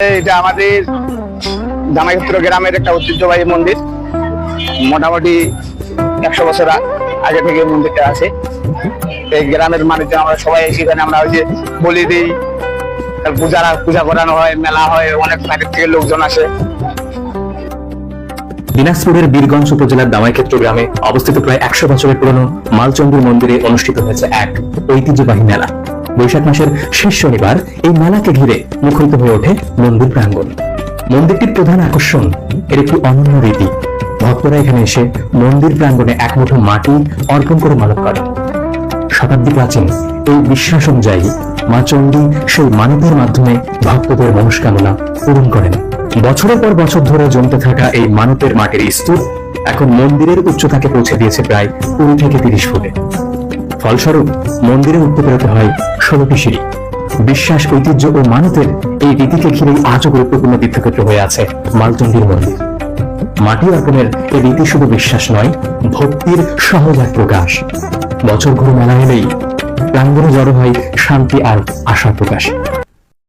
এটা আমাদের জামাইক্ষেত্র গ্রামের একটা ঐতিহ্যবাহী মন্দির। মোটামুটি একশো বছর আগে থেকে মন্দিরটা আছে। এই গ্রামের মানুষজন আমরা সবাই সেখানে আমরা ওই যে বলি দিই। পূজা পূজা করানো হয়, মেলা হয়, অনেক বাইরের থেকে লোকজন আসে। দিনাজপুরের বীরগঞ্জ উপজেলার দামাইক্ষেত্র গ্রামে অবস্থিত প্রায় একশো বছরের পুরনো মালচন্দ্র মন্দিরে অনুষ্ঠিত হয়েছে এক ঐতিহ্যবাহী মেলা। বৈশাখ মাসের শেষ শনিবার এই মেলাকে ঘিরে মুখরিত হয়ে ওঠে মন্দির প্রাঙ্গণ। মন্দিরটির প্রধান আকর্ষণ এর একটি অনন্য রীতি। ভক্তরা এখানে এসে মন্দির প্রাঙ্গণে এক মুঠো মাটি অর্পণ করে মানত করেন। শতাব্দী প্রাচীন এই বিশ্বাস অনুযায়ী মা চণ্ডী সেই মানতের মাধ্যমে ভক্তদের মনস্কামনা পূরণ করেন। বছরের পর বছর ধরে জমতে থাকা এই মানতের মাটির স্তূপ এখন মন্দিরের উচ্চতাকে পৌঁছে দিয়েছে প্রায় কুড়ি থেকে তিরিশ ফুটে। ফলস্বরূপ মন্দিরে উঠতে পেরোতে হয় ষোলোটি সিঁড়ি। বিশ্বাস, ঐতিহ্য ও মানতের এই রীতিকে ঘিরেই আজও গুরুত্বপূর্ণ তীর্থক্ষেত্র হয়ে আছে মালচন্ডীর মন্দির। মাটি অর্পণের এই রীতি শুধু বিশ্বাস নয়, ভক্তির সহজ এক প্রকাশ। বছর ঘুরে মেলা এলেই প্রাঙ্গণে জড়ো হয় শান্তি আর আশা প্রকাশ।